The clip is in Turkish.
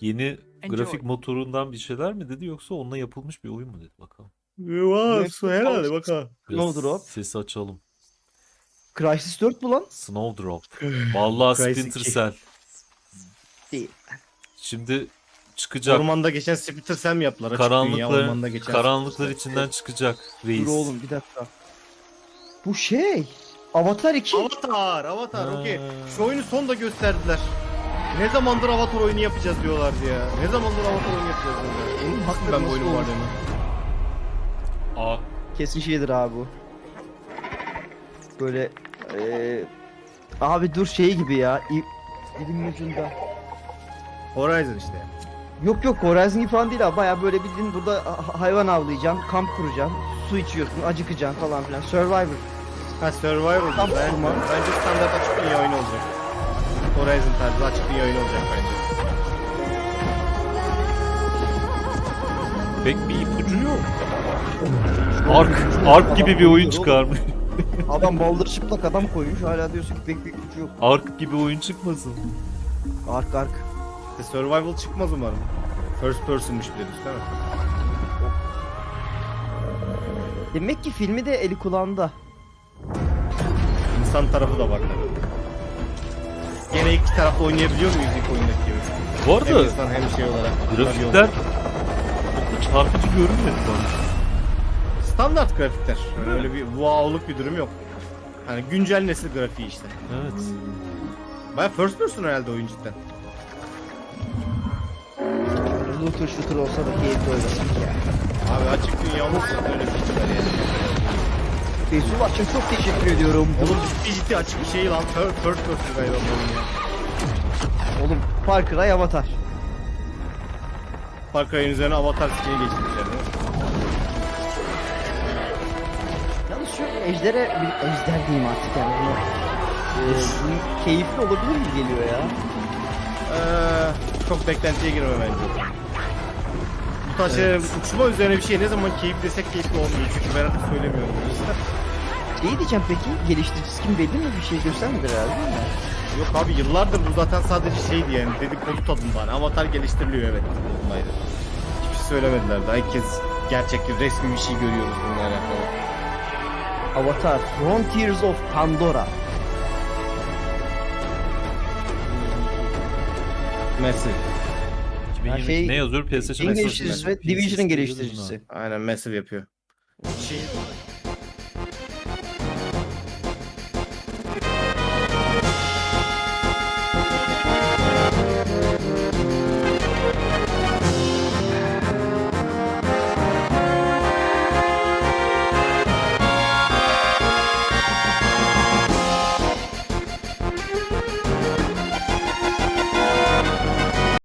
Yeni Enjoy. grafik motorundan bir şeyler mi dedi yoksa onunla yapılmış bir oyun mu dedi bakalım. Var herhalde bakalım. Snowdrop. sesi açalım. Crysis 4 bu lan. Snowdrop. Vallahi Splinter 2. Cell. Değil. Şimdi çıkacak. Ormanda geçen Splinter Cell mi yaptılar? Karanlıklar, ormanda geçen karanlıklar içinden çıkacak reis. Dur oğlum bir dakika. Bu şey. Avatar 2. Avatar, Avatar okey. Şu oyunu sonda gösterdiler. Ne zamandır Avatar oyunu yapacağız diyorlardı ya. Ne zamandır Avatar oyunu yapacağız diyorlar. Unutmuşum hakikaten ben bu oyunun varlığını. Aa, Kesin şeydir abi bu. Böyle eee abi dur şey gibi ya. Dilimin ucunda. Horizon işte. Yok yok Horizon gibi falan değil abi. Baya böyle bildiğin burada ha- hayvan avlayacaksın, kamp kuracaksın, su içiyorsun, acıkacaksın falan filan. Survivor. Ha Survivor. Tam Ben, kurma. bence standart açık dünya oyunu olacak. Tarzı açık dünya oyunu olacak bence. pek bir ipucu yok. Ark, Ark gibi bir oyun çıkarmış. Adam baldır çıplak adam koymuş. Hala diyorsun ki pek bir gücü yok. Ark gibi oyun çıkmasın. Ark ark. İşte Survival çıkmaz umarım. First person'muş bir de değil mi? Demek ki filmi de eli kulağında. İnsan tarafı da var tabii. Gene iki tarafta oynayabiliyor muyuz ilk oyundaki gibi? Bu Hem arada insan hem şey olarak. grafikler çok da çarpıcı görünmedi bana. Standart grafikler. Yani öyle bir wow'luk bir durum yok. Hani güncel nesil grafiği işte. Evet. Baya first person herhalde oyun cidden. Looter shooter olsa da keyifli oynasak ya. Abi açık dünya olmasa öyle bir şey var yani. Feyzullah'cığım çok teşekkür ediyorum. Oğlum ciddi ciddi açık bir şey lan. First, first person galiba bu oyun ya. Oğlum Far Cry Avatar. Far Cry'in üzerine avatar skin'i geçirmişler değil mi? Yalnız şu ejdere bir ejder diyeyim artık yani bunu. Bu keyifli olabilir mi geliyor ya? Ee, çok beklentiye girme bence. Tarz şeyler uçma üzerine bir şey ne zaman keyif desek keyifli olmuyor çünkü ben söylemiyorum. Şey diyeceğim peki, geliştiricisi kim belli mi? Bir şey göstermediler herhalde değil mi? Yok abi yıllardır bu zaten sadece şeydi yani dedikodu tadında hani avatar geliştiriliyor evet bunlaydı. Hiçbir şey söylemediler daha ilk kez gerçek resmi bir şey görüyoruz bununla alakalı. Avatar, Frontiers of Pandora. Massive. 2022 şey- ne yazıyor? PlayStation Şeyin Extra geliştiricisi Smash. ve Division'ın geliştiricisi. Aynen Massive yapıyor. Şey,